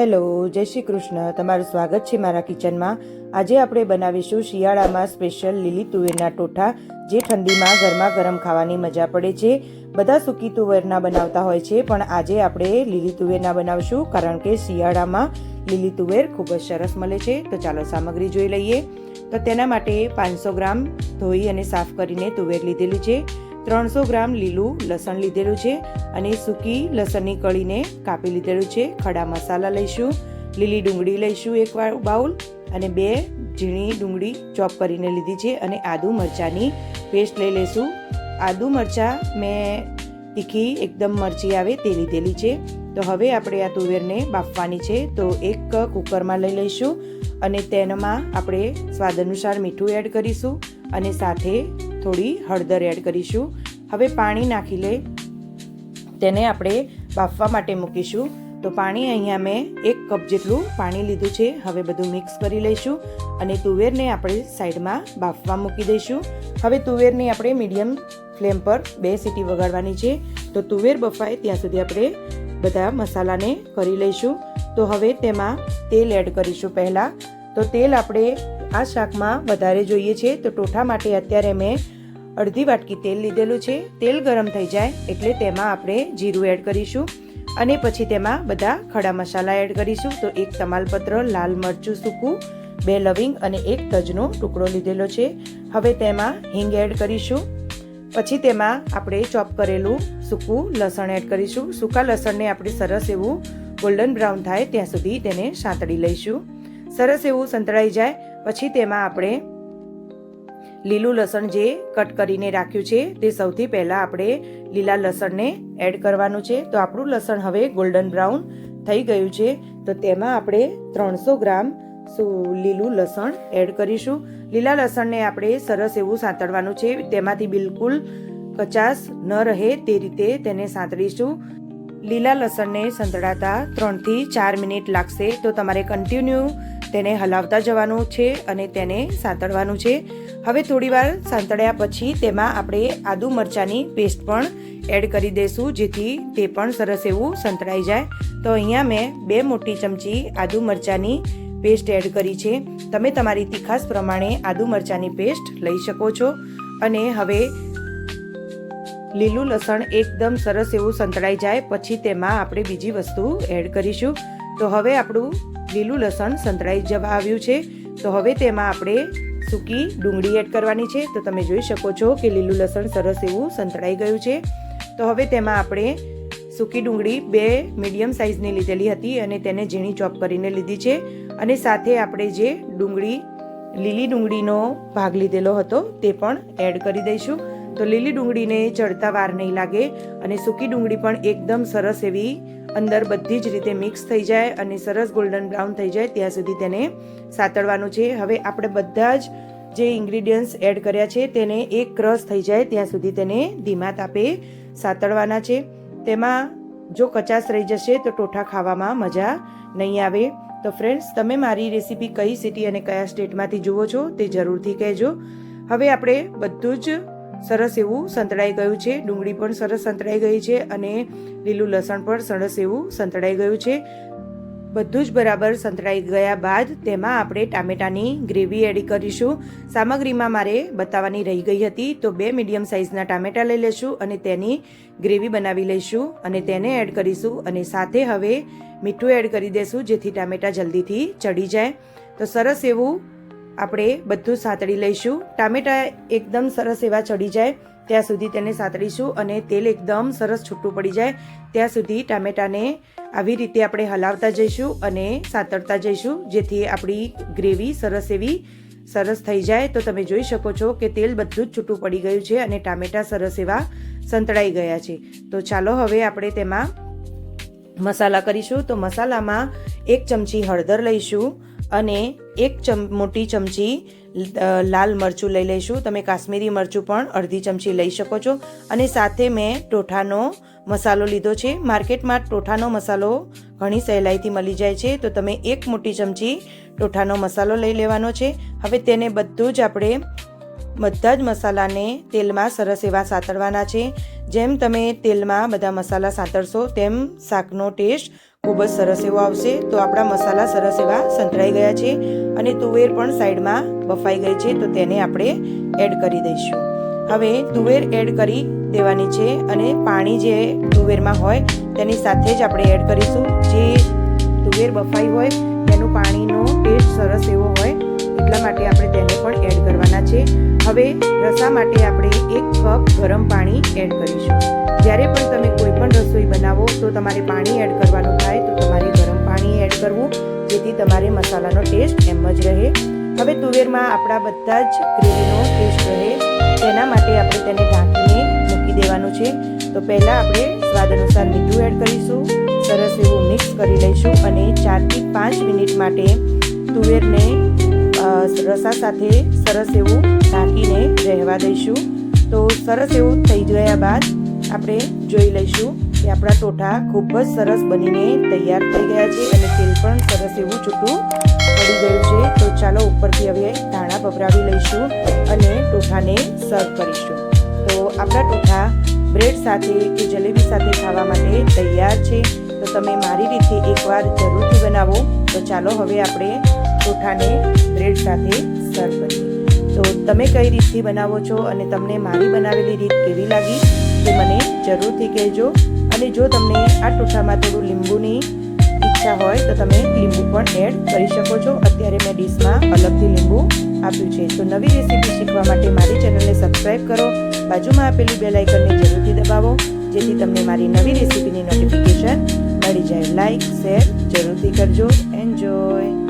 Hello, જય શ્રી કૃષ્ણ. તમારું સ્વાગત છે મારા કિચનમાં. આજે આપણે બનાવીશું શિયાળામાં સ્પેશિયલ લીલી તુવેરના ટોઠા, જે ઠંડીમાં ગરમા ગરમ ખાવાની મજા પડે છે. બધા સૂકી તુવેરના બનાવતા હોય છે, પણ આજે આપણે લીલી તુવેરના બનાવશું, કારણ કે શિયાળામાં લીલી તુવેર ખૂબ જ સરસ મળે છે. તો ચાલો સામગ્રી જોઈ લઈએ. તો તેના માટે પાંચસો ગ્રામ ધોઈ અને સાફ કરીને તુવેર લીધેલી છે. ત્રણસો ગ્રામ લીલું લસણ લીધેલું છે અને સૂકી લસણની કળીને કાપી લીધેલું છે. ખડા મસાલા લઈશું, લીલી ડુંગળી લઈશું એક બાઉલ અને બે ઝીણી ડુંગળી ચોપ કરીને લીધી છે અને આદુ મરચાંની પેસ્ટ લઈ લઈશું. આદુ મરચાં મેં તીખી એકદમ મરચી આવે તે લીધેલી છે. તો હવે આપણે આ તુવેરને બાફવાની છે. તો એક કુકરમાં લઈ લઈશું અને તેનામાં આપણે સ્વાદ અનુસાર મીઠું એડ કરીશું અને સાથે થોડી હળદર એડ કરીશું. હવે પાણી નાખી લે. તેને આપણે બાફવા માટે મૂકીશું. તો પાણી અહીંયા મેં એક કપ જેટલું પાણી લીધું છે. હવે બધું મિક્સ કરી લઈશું અને તુવેરને આપણે સાઈડમાં બાફવા મૂકી દઈશું. હવે તુવેરની આપણે મીડિયમ ફ્લેમ પર બે સીટી વગાડવાની છે. તો તુવેર બફાય ત્યાં સુધી આપણે બધા મસાલાને કરી લઈશું. તો હવે તેમાં તેલ એડ કરીશું પહેલાં. તો તેલ આપણે આ શાકમાં વધારે જોઈએ છે તો ટોઠા માટે અત્યારે મેં અડધી વાટકી તેલ લીધેલું છે. તેલ ગરમ થઈ જાય એટલે તેમાં આપણે જીરું એડ કરીશું અને પછી તેમાં બધા ખડા મસાલા એડ કરીશું. તો એક તમાલપત્ર, લાલ મરચું સૂકું, બે લવિંગ અને એક તજનો ટુકડો લીધેલો છે. હવે તેમાં હિંગ એડ કરીશું. પછી તેમાં આપણે ચોપ કરેલું સૂકું લસણ એડ કરીશું. સૂકા લસણને આપણે સરસ એવું ગોલ્ડન બ્રાઉન થાય ત્યાં સુધી તેને સાંતળી લઈશું. સરસ એવું સંતળાઈ જાય પછી તેમાં આપણે લીલું લસણ જે કટ કરીને રાખ્યું છે, તે સૌથી પહેલાં આપણે લીલા લસણને એડ કરવાનું છે. તો આપણું લસણ હવે ગોલ્ડન બ્રાઉન થઈ ગયું છે. તો તેમાં આપણે ત્રણસો ગ્રામ લીલું લસણ એડ કરીશું. લીલા લસણને આપણે સરસ એવું સાંતળવાનું છે. તેમાંથી બિલકુલ કચાશ ન રહે તે રીતે તેને સાંતળીશું. લીલા લસણને સંતળાતા ત્રણથી ચાર મિનિટ લાગશે. તો તમારે કન્ટિન્યુ તેને હલાવતા જવાનું છે અને તેને સાંતળવાનું છે. હવે થોડીવાર સાંતળ્યા પછી તેમાં આપણે આદુ મરચાંની પેસ્ટ પણ એડ કરી દઈશું જેથી તે પણ સરસ એવું સંતળાઈ જાય. તો અહીંયા મેં બે મોટી ચમચી આદુ મરચાંની પેસ્ટ એડ કરી છે. તમે તમારી તીખાસ પ્રમાણે આદુ મરચાંની પેસ્ટ લઈ શકો છો. અને હવે લીલું લસણ એકદમ સરસ એવું સંતળાઈ જાય, પછી તેમાં આપણે બીજી વસ્તુ એડ કરીશું. તો હવે આપણું લીલું લસણ સંતળાઈ જવા આવ્યું છે. તો હવે તેમાં આપણે સૂકી ડુંગળી એડ કરવાની છે. તો તમે જોઈ શકો છો કે લીલું લસણ સરસ એવું સંતળાઈ ગયું છે. તો હવે તેમાં આપણે સૂકી ડુંગળી બે મીડિયમ સાઇઝની લીધેલી હતી અને તેને ઝીણી ચોપ કરીને લીધી છે. અને સાથે આપણે જે ડુંગળી, લીલી ડુંગળીનો ભાગ લીધેલો હતો તે પણ એડ કરી દઈશું. તો લીલી ડુંગળીને ચડતા વાર નહીં લાગે અને સૂકી ડુંગળી પણ એકદમ સરસ એવી અંદર બધી જ રીતે મિક્સ થઈ જાય અને સરસ ગોલ્ડન બ્રાઉન થઈ જાય, ત્યાં સુધી તેને સાતળવાનું છે. હવે આપણે બધા જ જે ઇન્ગ્રીડિયન્ટ્સ એડ કર્યા છે, તેને એક ક્રશ થઈ જાય, ત્યાં સુધી તેને ધીમા તાપે સાતળવાના છે. તેમાં જો કચાસ રહી જશે, તો ટોઠા ખાવામાં મજા નહીં આવે. તો ફ્રેન્ડ્સ તમે મારી રેસીપી કઈ સિટી અને કયા સ્ટેટમાંથી જુઓ છો, તે જરૂરથી કહેજો. હવે આપણે બધું જ સરસ એવું સંતળાઈ ગયું છે. ડુંગળી પણ સરસ સંતળાઈ ગઈ છે અને લીલું લસણ પણ સરસ એવું સંતળાઈ ગયું છે. બધું જ બરાબર સંતળાઈ ગયા બાદ તેમાં આપણે ટામેટાની ગ્રેવી એડ કરીશું. સામગ્રીમાં મારે બતાવવાની રહી ગઈ હતી, તો બે મીડિયમ સાઇઝના ટામેટા લઈ લઈશું અને તેની ગ્રેવી બનાવી લઈશું અને તેને એડ કરીશું અને સાથે હવે મીઠું એડ કરી દઈશું જેથી ટામેટા જલ્દીથી ચડી જાય. તો સરસ એવું આપણે બધું સાતળી લઈશું. ટામેટા એકદમ સરસ એવા ચડી જાય, ત્યાં સુધી તેને સાતળીશું અને તેલ એકદમ સરસ છૂટું પડી જાય. ત્યાં સુધી ટામેટાને આવી રીતે આપણે હલાવતા જઈશું અને સાતળતા જઈશું, જેથી આપણી ગ્રેવી સરસ એવી સરસ થઈ જાય. તો તમે જોઈ શકો છો કે તેલ બધું જ છૂટું પડી ગયું છે અને ટામેટા સરસ એવા સંતળાઈ ગયા છે. તો ચાલો હવે આપણે તેમાં મસાલા કરીશું. તો મસાલામાં એક ચમચી હળદર લઈશું અને એક ચમ, મોટી ચમચી લાલ મરચું લઈ લઈશું. તમે કાશ્મીરી મરચું પણ અડધી ચમચી લઈ શકો છો. અને સાથે મેં ટોઠાનો મસાલો લીધો છે. માર્કેટમાં ટોઠાનો મસાલો ઘણી સહેલાઈથી મળી જાય છે. તો તમે એક મોટી ચમચી ટોઠાનો મસાલો લઈ લેવાનો છે. હવે તેને બધું જ આપણે બધા જ મસાલાને તેલમાં સરસ એવા સાંતળવાના છે. જેમ તમે તેલમાં બધા મસાલા સાંતળશો, તેમ શાકનો ટેસ્ટ ખૂબ જ સરસ એવો આવશે. તો આપણા મસાલા સરસ એવા સંતળાઈ ગયા છે અને તુવેર પણ સાઈડમાં બફાઈ ગઈ છે, તો તેને આપણે એડ કરી દઈશું. હવે તુવેર એડ કરી દેવાની છે અને પાણી જે તુવેરમાં હોય તેની સાથે જ આપણે એડ કરીશું. જે તુવેર બફાઈ હોય તેનું પાણીનો ટેસ્ટ સરસ એવો હોય, એટલા માટે આપણે તેને પણ એડ કરવાના છે. હવે રસા માટે આપણે એક કપ ગરમ પાણી એડ કરીશું. જ્યારે પણ તમે કોઈ પણ રસોઈ બનાવો તો તમારે પાણી એડ કરવાનું થાય તો તમારે ગરમ પાણી એડ કરવું, જેથી તમારે મસાલાનો ટેસ્ટ એમ જ રહે. હવે તુવેરમાં આપણા બધા જ ગ્રેવીનો ટેસ્ટ રહે. તેના માટે આપણે તેને ઢાંકીને મૂકી દેવાનું છે. તો પહેલાં આપણે સ્વાદ અનુસાર મીઠું એડ કરીશું. સરસ એવું મિક્સ કરી લઈશું અને ચારથી પાંચ મિનિટ માટે તુવેરને રસા સાથે સરસ એવું ઢાંકીને રહેવા દઈશું. તો સરસ એવું થઈ ગયા બાદ આપણે જોઈ લઈશું કે આપણા ટોઠા ખૂબ જ સરસ બનીને તૈયાર થઈ ગયા છે અને તેલ પણ સરસ એવું છૂટું પડી ગયું છે. તો ચાલો ઉપરથી હવે ધાણા ભભરાવી લઈશું અને ટોઠાને સર્વ કરીશું. તો આપણા ટોઠા બ્રેડ સાથે કે જલેબી સાથે ખાવા માટે તૈયાર છે. તો તમે મારી રીતે એકવાર જરૂરથી બનાવો. તો ચાલો હવે આપણે ટોઠાને બ્રેડ સાથે સર્વ કરીએ. તો તમે કઈ રીતથી બનાવો છો અને તમને મારી બનાવેલી રીત કેવી લાગી તે મને જરૂરથી કહેજો. અને જો તમને આ ટોઠામાં થોડું લીંબુની ઈચ્છા હોય તો તમે લીંબુ પણ એડ કરી શકો છો. અત્યારે મેં ડીશમાં અલગથી લીંબુ આપ્યું છે. તો નવી રેસીપી શીખવા માટે મારી ચેનલને સબસ્ક્રાઈબ કરો. બાજુમાં આપેલી બેલ આઇકનને જરૂરથી દબાવો, જેથી તમને મારી નવી રેસીપીની નોટિફિકેશન મળી જાય. લાઈક શેર જરૂરથી કરજો. એન્જોય!